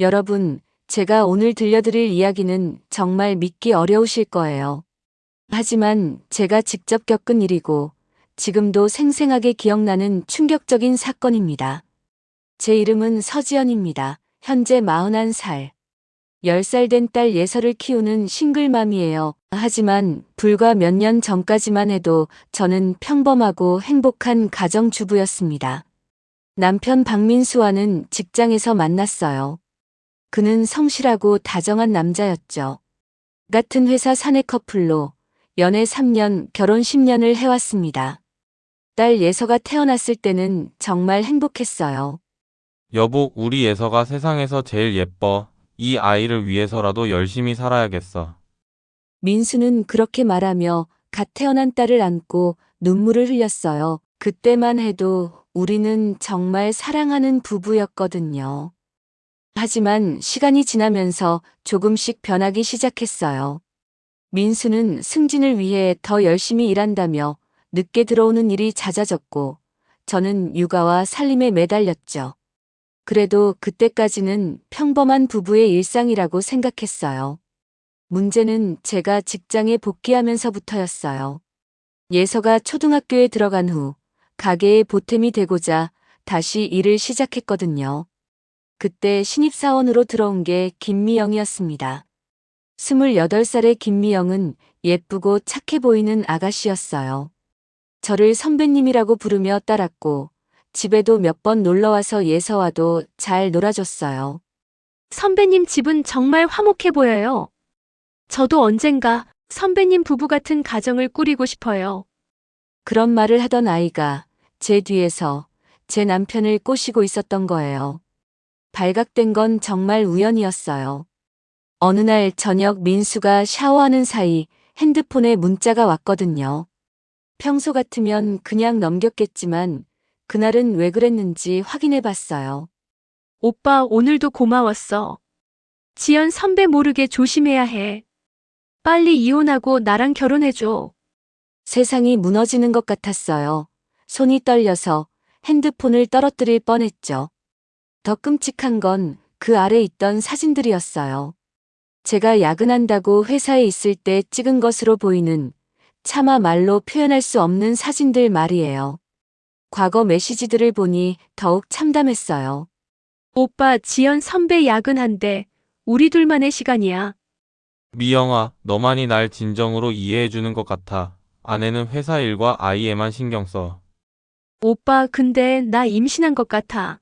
여러분, 제가 오늘 들려드릴 이야기는 정말 믿기 어려우실 거예요. 하지만 제가 직접 겪은 일이고 지금도 생생하게 기억나는 충격적인 사건입니다. 제 이름은 서지연입니다. 현재 41살. 10살 된 딸 예서를 키우는 싱글맘이에요. 하지만 불과 몇 년 전까지만 해도 저는 평범하고 행복한 가정주부였습니다. 남편 박민수와는 직장에서 만났어요. 그는 성실하고 다정한 남자였죠. 같은 회사 사내 커플로 연애 3년, 결혼 10년을 해왔습니다. 딸 예서가 태어났을 때는 정말 행복했어요. 여보, 우리 예서가 세상에서 제일 예뻐. 이 아이를 위해서라도 열심히 살아야겠어. 민수는 그렇게 말하며 갓 태어난 딸을 안고 눈물을 흘렸어요. 그때만 해도 우리는 정말 사랑하는 부부였거든요. 하지만 시간이 지나면서 조금씩 변하기 시작했어요. 민수는 승진을 위해 더 열심히 일한다며 늦게 들어오는 일이 잦아졌고 저는 육아와 살림에 매달렸죠. 그래도 그때까지는 평범한 부부의 일상이라고 생각했어요. 문제는 제가 직장에 복귀하면서부터였어요. 예서가 초등학교에 들어간 후 가게의 보탬이 되고자 다시 일을 시작했거든요. 그때 신입사원으로 들어온 게 김미영이었습니다. 28살의 김미영은 예쁘고 착해 보이는 아가씨였어요. 저를 선배님이라고 부르며 따랐고 집에도 몇 번 놀러와서 예서와도 잘 놀아줬어요. 선배님 집은 정말 화목해 보여요. 저도 언젠가 선배님 부부 같은 가정을 꾸리고 싶어요. 그런 말을 하던 아이가 제 뒤에서 제 남편을 꼬시고 있었던 거예요. 발각된 건 정말 우연이었어요. 어느 날 저녁 민수가 샤워하는 사이 핸드폰에 문자가 왔거든요. 평소 같으면 그냥 넘겼겠지만 그날은 왜 그랬는지 확인해 봤어요. 오빠 오늘도 고마웠어. 지연 선배 모르게 조심해야 해. 빨리 이혼하고 나랑 결혼해줘. 세상이 무너지는 것 같았어요. 손이 떨려서 핸드폰을 떨어뜨릴 뻔했죠. 더 끔찍한 건 그 아래 있던 사진들이었어요. 제가 야근한다고 회사에 있을 때 찍은 것으로 보이는 차마 말로 표현할 수 없는 사진들 말이에요. 과거 메시지들을 보니 더욱 참담했어요. 오빠 지연 선배 야근한대. 우리 둘만의 시간이야. 미영아, 너만이 날 진정으로 이해해주는 것 같아. 아내는 회사 일과 아이에만 신경 써. 오빠 근데 나 임신한 것 같아.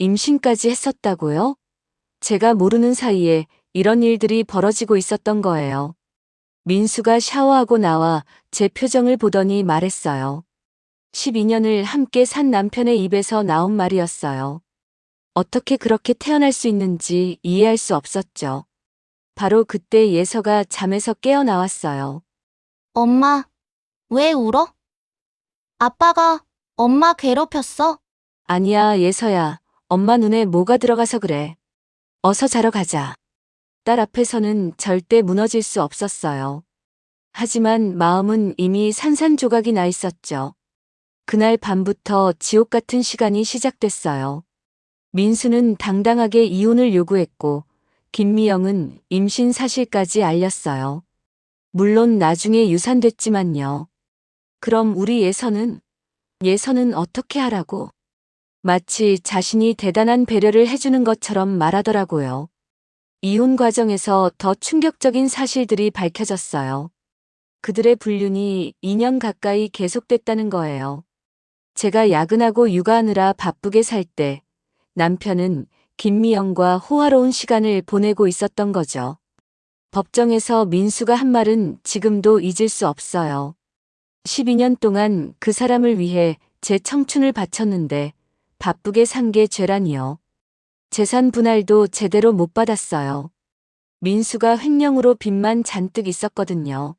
임신까지 했었다고요? 제가 모르는 사이에 이런 일들이 벌어지고 있었던 거예요. 민수가 샤워하고 나와 제 표정을 보더니 말했어요. 12년을 함께 산 남편의 입에서 나온 말이었어요. 어떻게 그렇게 태어날 수 있는지 이해할 수 없었죠. 바로 그때 예서가 잠에서 깨어 나왔어요. 엄마, 왜 울어? 아빠가 엄마 괴롭혔어? 아니야, 예서야. 엄마 눈에 뭐가 들어가서 그래. 어서 자러 가자. 딸 앞에서는 절대 무너질 수 없었어요. 하지만 마음은 이미 산산조각이 나 있었죠. 그날 밤부터 지옥 같은 시간이 시작됐어요. 민수는 당당하게 이혼을 요구했고, 김미영은 임신 사실까지 알렸어요. 물론 나중에 유산됐지만요. 그럼 우리 예서는? 예서는 어떻게 하라고? 마치 자신이 대단한 배려를 해주는 것처럼 말하더라고요. 이혼 과정에서 더 충격적인 사실들이 밝혀졌어요. 그들의 불륜이 2년 가까이 계속됐다는 거예요. 제가 야근하고 육아하느라 바쁘게 살 때 남편은 김미영과 호화로운 시간을 보내고 있었던 거죠. 법정에서 민수가 한 말은 지금도 잊을 수 없어요. 12년 동안 그 사람을 위해 제 청춘을 바쳤는데 바쁘게 산 게 죄라니요. 재산 분할도 제대로 못 받았어요. 민수가 횡령으로 빚만 잔뜩 있었거든요.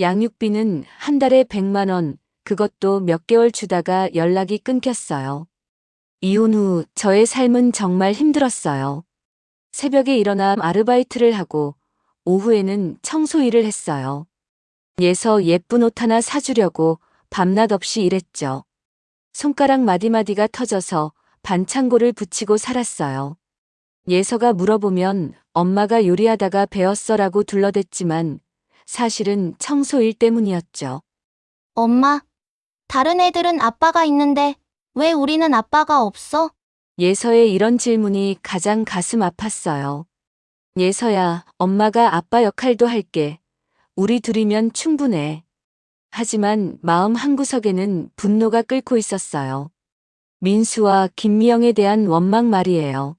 양육비는 한 달에 100만 원, 그것도 몇 개월 주다가 연락이 끊겼어요. 이혼 후 저의 삶은 정말 힘들었어요. 새벽에 일어나 아르바이트를 하고 오후에는 청소 일을 했어요. 예서 예쁜 옷 하나 사주려고 밤낮 없이 일했죠. 손가락 마디마디가 터져서 반창고를 붙이고 살았어요. 예서가 물어보면 엄마가 요리하다가 배웠어라고 둘러댔지만 사실은 청소일 때문이었죠. 엄마, 다른 애들은 아빠가 있는데 왜 우리는 아빠가 없어? 예서의 이런 질문이 가장 가슴 아팠어요. 예서야, 엄마가 아빠 역할도 할게. 우리 둘이면 충분해. 하지만 마음 한구석에는 분노가 끓고 있었어요. 민수와 김미영에 대한 원망 말이에요.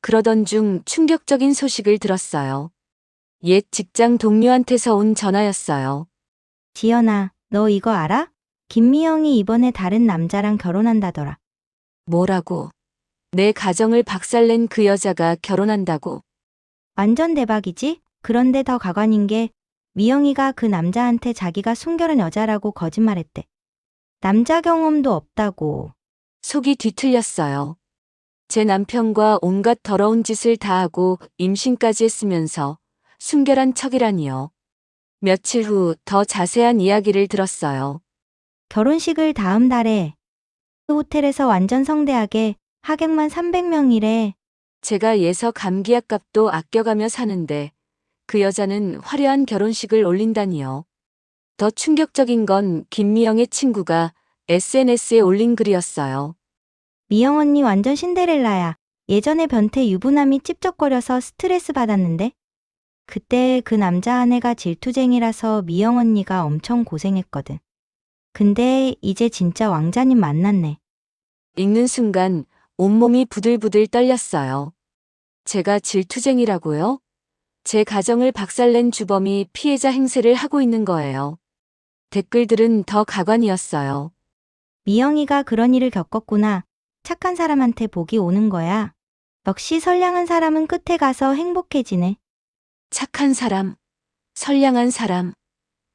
그러던 중 충격적인 소식을 들었어요. 옛 직장 동료한테서 온 전화였어요. 지연아, 너 이거 알아? 김미영이 이번에 다른 남자랑 결혼한다더라. 뭐라고? 내 가정을 박살낸 그 여자가 결혼한다고. 완전 대박이지? 그런데 더 가관인 게 미영이가 그 남자한테 자기가 순결한 여자라고 거짓말했대. 남자 경험도 없다고. 속이 뒤틀렸어요. 제 남편과 온갖 더러운 짓을 다 하고 임신까지 했으면서 순결한 척이라니요. 며칠 후 더 자세한 이야기를 들었어요. 결혼식을 다음 달에 그 호텔에서 완전 성대하게 하객만 300명이래. 제가 예서 감기약 값도 아껴가며 사는데 그 여자는 화려한 결혼식을 올린다니요. 더 충격적인 건 김미영의 친구가 SNS에 올린 글이었어요. 미영 언니 완전 신데렐라야. 예전에 변태 유부남이 찝쩍거려서 스트레스 받았는데? 그때 그 남자 아내가 질투쟁이라서 미영 언니가 엄청 고생했거든. 근데 이제 진짜 왕자님 만났네. 읽는 순간 온몸이 부들부들 떨렸어요. 제가 질투쟁이라고요? 제 가정을 박살낸 주범이 피해자 행세를 하고 있는 거예요. 댓글들은 더 가관이었어요. 미영이가 그런 일을 겪었구나. 착한 사람한테 복이 오는 거야. 역시 선량한 사람은 끝에 가서 행복해지네. 착한 사람, 선량한 사람.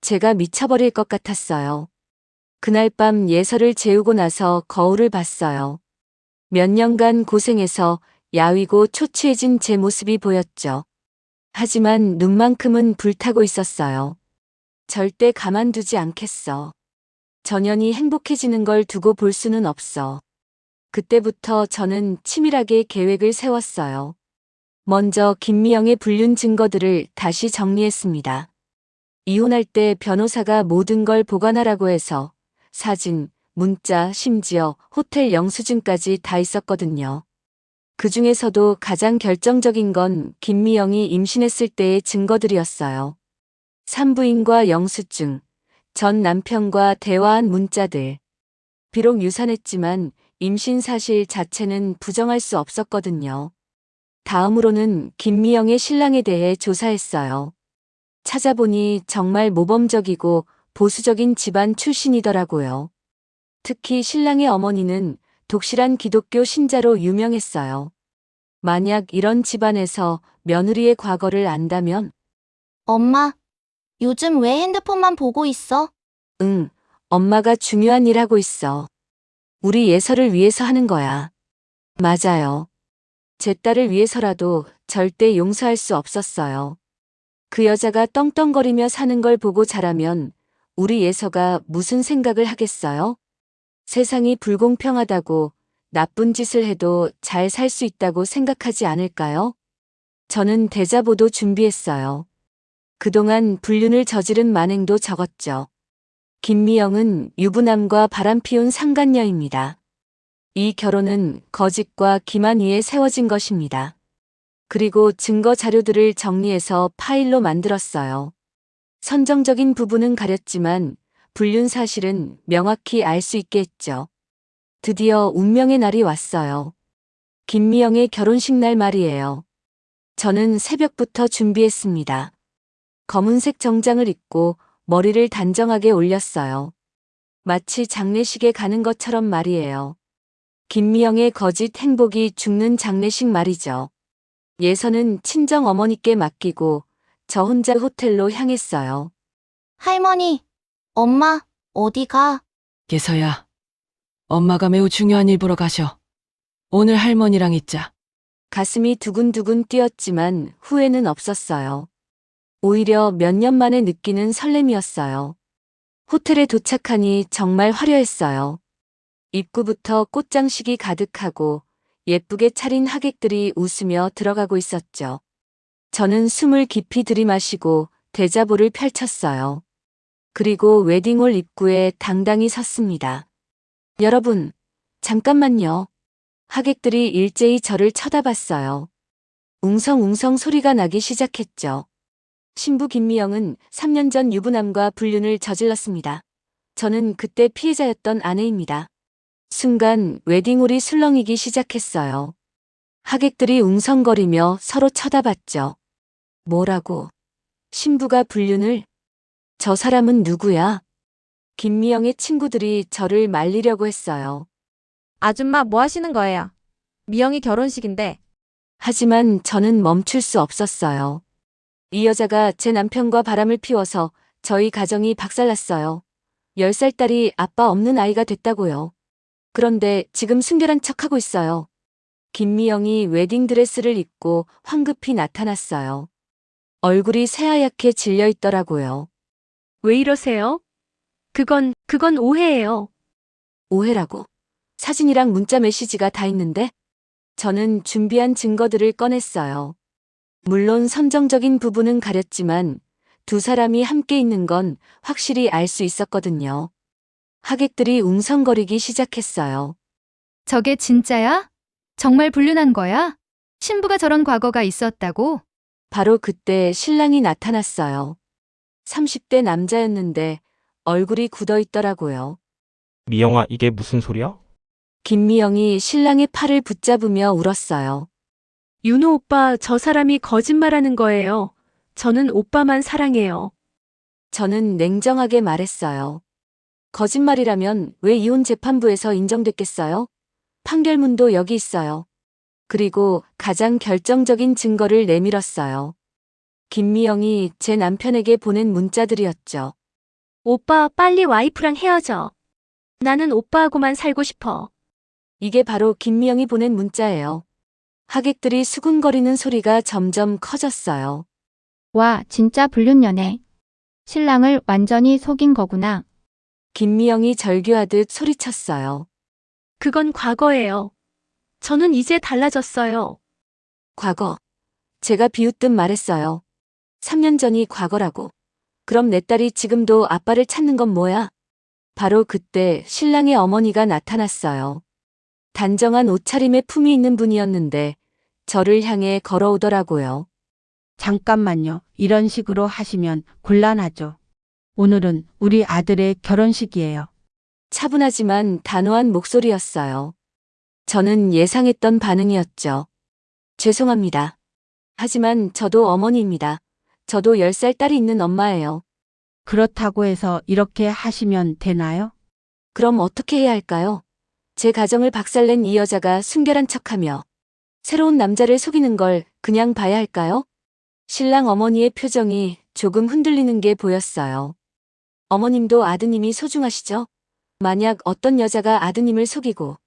제가 미쳐버릴 것 같았어요. 그날 밤 예서를 재우고 나서 거울을 봤어요. 몇 년간 고생해서 야위고 초췌해진 제 모습이 보였죠. 하지만 눈만큼은 불타고 있었어요. 절대 가만두지 않겠어. 전현이 행복해지는 걸 두고 볼 수는 없어. 그때부터 저는 치밀하게 계획을 세웠어요. 먼저 김미영의 불륜 증거들을 다시 정리했습니다. 이혼할 때 변호사가 모든 걸 보관하라고 해서 사진, 문자, 심지어 호텔 영수증까지 다 있었거든요. 그 중에서도 가장 결정적인 건 김미영이 임신했을 때의 증거들이었어요. 산부인과 영수증, 전 남편과 대화한 문자들. 비록 유산했지만 임신 사실 자체는 부정할 수 없었거든요. 다음으로는 김미영의 신랑에 대해 조사했어요. 찾아보니 정말 모범적이고 보수적인 집안 출신이더라고요. 특히 신랑의 어머니는 독실한 기독교 신자로 유명했어요. 만약 이런 집안에서 며느리의 과거를 안다면, 엄마, 요즘 왜 핸드폰만 보고 있어? 응, 엄마가 중요한 일 하고 있어. 우리 예서를 위해서 하는 거야. 맞아요. 제 딸을 위해서라도 절대 용서할 수 없었어요. 그 여자가 떵떵거리며 사는 걸 보고 자라면 우리 예서가 무슨 생각을 하겠어요? 세상이 불공평하다고 나쁜 짓을 해도 잘 살 수 있다고 생각하지 않을까요? 저는 대자보도 준비했어요. 그동안 불륜을 저지른 만행도 적었죠. 김미영은 유부남과 바람피운 상간녀입니다. 이 결혼은 거짓과 기만 위에 세워진 것입니다. 그리고 증거 자료들을 정리해서 파일로 만들었어요. 선정적인 부분은 가렸지만 불륜 사실은 명확히 알 수 있게 했죠. 드디어 운명의 날이 왔어요. 김미영의 결혼식 날 말이에요. 저는 새벽부터 준비했습니다. 검은색 정장을 입고 머리를 단정하게 올렸어요. 마치 장례식에 가는 것처럼 말이에요. 김미영의 거짓 행복이 죽는 장례식 말이죠. 예선은 친정 어머니께 맡기고 저 혼자 호텔로 향했어요. 할머니, 엄마, 어디 가? 예서야, 엄마가 매우 중요한 일 보러 가셔. 오늘 할머니랑 있자. 가슴이 두근두근 뛰었지만 후회는 없었어요. 오히려 몇 년 만에 느끼는 설렘이었어요. 호텔에 도착하니 정말 화려했어요. 입구부터 꽃장식이 가득하고 예쁘게 차린 하객들이 웃으며 들어가고 있었죠. 저는 숨을 깊이 들이마시고 대자보를 펼쳤어요. 그리고 웨딩홀 입구에 당당히 섰습니다. 여러분, 잠깐만요. 하객들이 일제히 저를 쳐다봤어요. 웅성웅성 소리가 나기 시작했죠. 신부 김미영은 3년 전 유부남과 불륜을 저질렀습니다. 저는 그때 피해자였던 아내입니다. 순간 웨딩홀이 술렁이기 시작했어요. 하객들이 웅성거리며 서로 쳐다봤죠. 뭐라고? 신부가 불륜을? 저 사람은 누구야? 김미영의 친구들이 저를 말리려고 했어요. 아줌마 뭐 하시는 거예요? 미영이 결혼식인데. 하지만 저는 멈출 수 없었어요. 이 여자가 제 남편과 바람을 피워서 저희 가정이 박살났어요. 10살 딸이 아빠 없는 아이가 됐다고요. 그런데 지금 순결한 척하고 있어요. 김미영이 웨딩드레스를 입고 황급히 나타났어요. 얼굴이 새하얗게 질려 있더라고요. 왜 이러세요? 그건, 그건 오해예요. 오해라고. 사진이랑 문자 메시지가 다 있는데? 저는 준비한 증거들을 꺼냈어요. 물론 선정적인 부분은 가렸지만 두 사람이 함께 있는 건 확실히 알 수 있었거든요. 하객들이 웅성거리기 시작했어요. 저게 진짜야? 정말 불륜한 거야? 신부가 저런 과거가 있었다고? 바로 그때 신랑이 나타났어요. 30대 남자였는데 얼굴이 굳어 있더라고요. 미영아, 이게 무슨 소리야? 김미영이 신랑의 팔을 붙잡으며 울었어요. 윤호 오빠, 저 사람이 거짓말하는 거예요. 저는 오빠만 사랑해요. 저는 냉정하게 말했어요. 거짓말이라면 왜 이혼 재판부에서 인정됐겠어요? 판결문도 여기 있어요. 그리고 가장 결정적인 증거를 내밀었어요. 김미영이 제 남편에게 보낸 문자들이었죠. 오빠, 빨리 와이프랑 헤어져. 나는 오빠하고만 살고 싶어. 이게 바로 김미영이 보낸 문자예요. 하객들이 수군거리는 소리가 점점 커졌어요. 와, 진짜 불륜녀네. 신랑을 완전히 속인 거구나. 김미영이 절규하듯 소리쳤어요. 그건 과거예요. 저는 이제 달라졌어요. 과거. 제가 비웃듯 말했어요. 3년 전이 과거라고. 그럼 내 딸이 지금도 아빠를 찾는 건 뭐야? 바로 그때 신랑의 어머니가 나타났어요. 단정한 옷차림에 품이 있는 분이었는데 저를 향해 걸어오더라고요. 잠깐만요. 이런 식으로 하시면 곤란하죠. 오늘은 우리 아들의 결혼식이에요. 차분하지만 단호한 목소리였어요. 저는 예상했던 반응이었죠. 죄송합니다. 하지만 저도 어머니입니다. 저도 10살 딸이 있는 엄마예요. 그렇다고 해서 이렇게 하시면 되나요? 그럼 어떻게 해야 할까요? 제 가정을 박살낸 이 여자가 순결한 척하며 새로운 남자를 속이는 걸 그냥 봐야 할까요? 신랑 어머니의 표정이 조금 흔들리는 게 보였어요. 어머님도 아드님이 소중하시죠? 만약 어떤 여자가 아드님을 속이고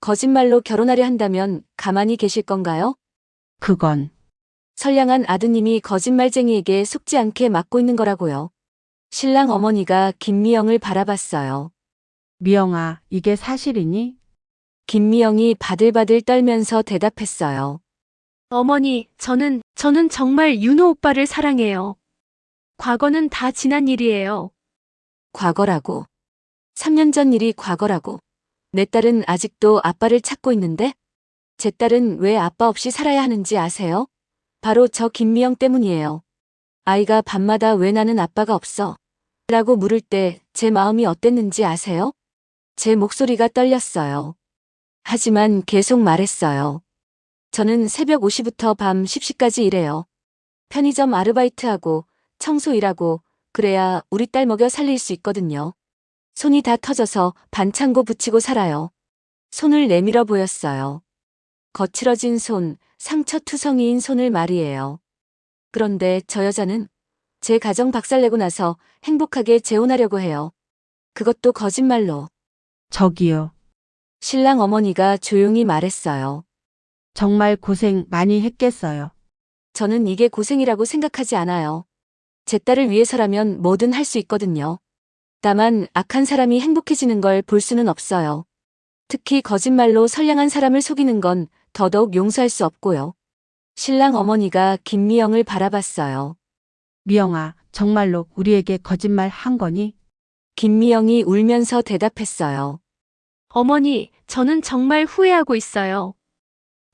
거짓말로 결혼하려 한다면 가만히 계실 건가요? 그건 선량한 아드님이 거짓말쟁이에게 속지 않게 막고 있는 거라고요. 신랑 어머니가 김미영을 바라봤어요. 미영아, 이게 사실이니? 김미영이 바들바들 떨면서 대답했어요. 어머니, 저는, 저는 정말 윤호 오빠를 사랑해요. 과거는 다 지난 일이에요. 과거라고. 3년 전 일이 과거라고. 내 딸은 아직도 아빠를 찾고 있는데? 제 딸은 왜 아빠 없이 살아야 하는지 아세요? 바로 저 김미영 때문이에요. 아이가 밤마다 왜 나는 아빠가 없어? 라고 물을 때 제 마음이 어땠는지 아세요? 제 목소리가 떨렸어요. 하지만 계속 말했어요. 저는 새벽 5시부터 밤 10시까지 일해요. 편의점 아르바이트하고 청소 일하고 그래야 우리 딸 먹여 살릴 수 있거든요. 손이 다 터져서 반창고 붙이고 살아요. 손을 내밀어 보였어요. 거칠어진 손, 상처투성이인 손을 말이에요. 그런데 저 여자는 제 가정 박살내고 나서 행복하게 재혼하려고 해요. 그것도 거짓말로. 저기요. 신랑 어머니가 조용히 말했어요. 정말 고생 많이 했겠어요. 저는 이게 고생이라고 생각하지 않아요. 제 딸을 위해서라면 뭐든 할 수 있거든요. 다만 악한 사람이 행복해지는 걸 볼 수는 없어요. 특히 거짓말로 선량한 사람을 속이는 건 더더욱 용서할 수 없고요. 신랑 어머니가 김미영을 바라봤어요. 미영아, 정말로 우리에게 거짓말 한 거니? 김미영이 울면서 대답했어요. 어머니, 저는 정말 후회하고 있어요.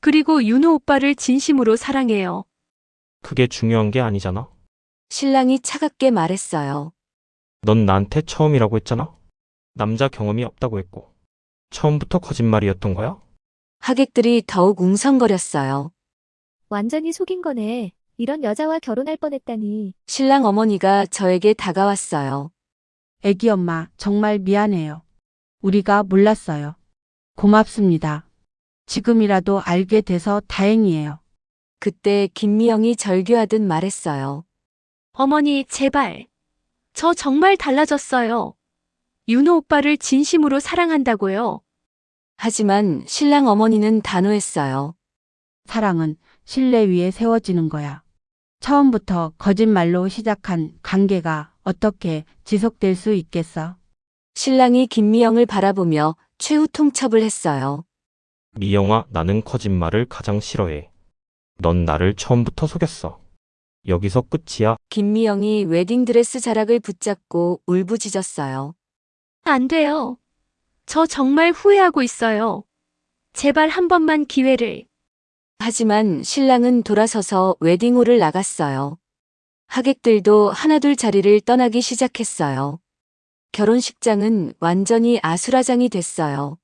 그리고 윤호 오빠를 진심으로 사랑해요. 그게 중요한 게 아니잖아. 신랑이 차갑게 말했어요. 넌 나한테 처음이라고 했잖아. 남자 경험이 없다고 했고. 처음부터 거짓말이었던 거야? 하객들이 더욱 웅성거렸어요. 완전히 속인 거네. 이런 여자와 결혼할 뻔했다니. 신랑 어머니가 저에게 다가왔어요. 애기 엄마, 정말 미안해요. 우리가 몰랐어요. 고맙습니다. 지금이라도 알게 돼서 다행이에요. 그때 김미영이 절규하듯 말했어요. 어머니, 제발. 저 정말 달라졌어요. 윤호 오빠를 진심으로 사랑한다고요. 하지만 신랑 어머니는 단호했어요. 사랑은 신뢰 위에 세워지는 거야. 처음부터 거짓말로 시작한 관계가 어떻게 지속될 수 있겠어? 신랑이 김미영을 바라보며 최후 통첩을 했어요. 미영아, 나는 거짓말을 가장 싫어해. 넌 나를 처음부터 속였어. 여기서 끝이야. 김미영이 웨딩드레스 자락을 붙잡고 울부짖었어요. 안 돼요. 저 정말 후회하고 있어요. 제발 한 번만 기회를. 하지만 신랑은 돌아서서 웨딩홀을 나갔어요. 하객들도 하나둘 자리를 떠나기 시작했어요. 결혼식장은 완전히 아수라장이 됐어요.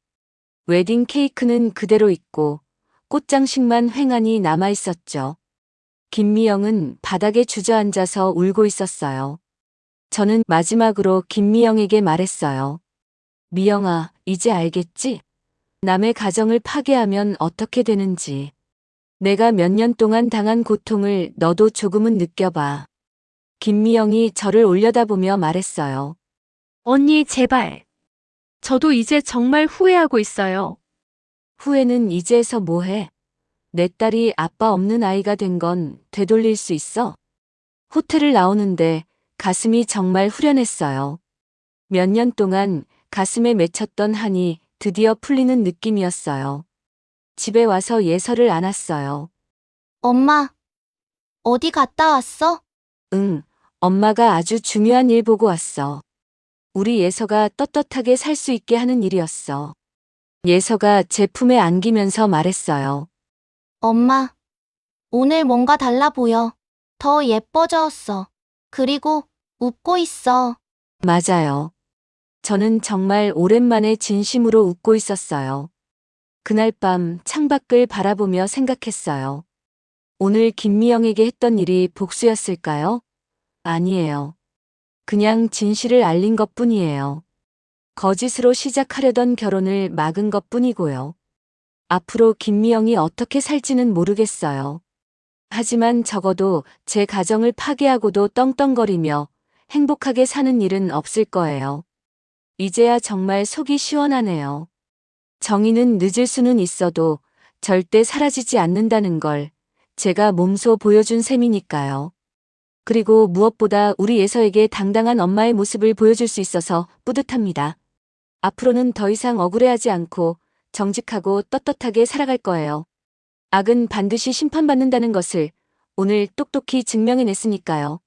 웨딩 케이크는 그대로 있고 꽃장식만 횡하니 남아 있었죠. 김미영은 바닥에 주저앉아서 울고 있었어요. 저는 마지막으로 김미영에게 말했어요. 미영아, 이제 알겠지? 남의 가정을 파괴하면 어떻게 되는지. 내가 몇 년 동안 당한 고통을 너도 조금은 느껴봐. 김미영이 저를 올려다보며 말했어요. 언니, 제발. 저도 이제 정말 후회하고 있어요. 후회는 이제서 뭐해? 내 딸이 아빠 없는 아이가 된 건 되돌릴 수 있어? 호텔을 나오는데 가슴이 정말 후련했어요. 몇 년 동안 가슴에 맺혔던 한이 드디어 풀리는 느낌이었어요. 집에 와서 예서를 안았어요. 엄마, 어디 갔다 왔어? 응, 엄마가 아주 중요한 일 보고 왔어. 우리 예서가 떳떳하게 살 수 있게 하는 일이었어. 예서가 제 품에 안기면서 말했어요. 엄마, 오늘 뭔가 달라 보여. 더 예뻐졌어. 그리고 웃고 있어. 맞아요. 저는 정말 오랜만에 진심으로 웃고 있었어요. 그날 밤 창밖을 바라보며 생각했어요. 오늘 김미영에게 했던 일이 복수였을까요? 아니에요. 그냥 진실을 알린 것 뿐이에요. 거짓으로 시작하려던 결혼을 막은 것 뿐이고요. 앞으로 김미영이 어떻게 살지는 모르겠어요. 하지만 적어도 제 가정을 파괴하고도 떵떵거리며 행복하게 사는 일은 없을 거예요. 이제야 정말 속이 시원하네요. 정의는 늦을 수는 있어도 절대 사라지지 않는다는 걸 제가 몸소 보여준 셈이니까요. 그리고 무엇보다 우리 예서에게 당당한 엄마의 모습을 보여줄 수 있어서 뿌듯합니다. 앞으로는 더 이상 억울해하지 않고 정직하고 떳떳하게 살아갈 거예요. 악은 반드시 심판받는다는 것을 오늘 똑똑히 증명해냈으니까요.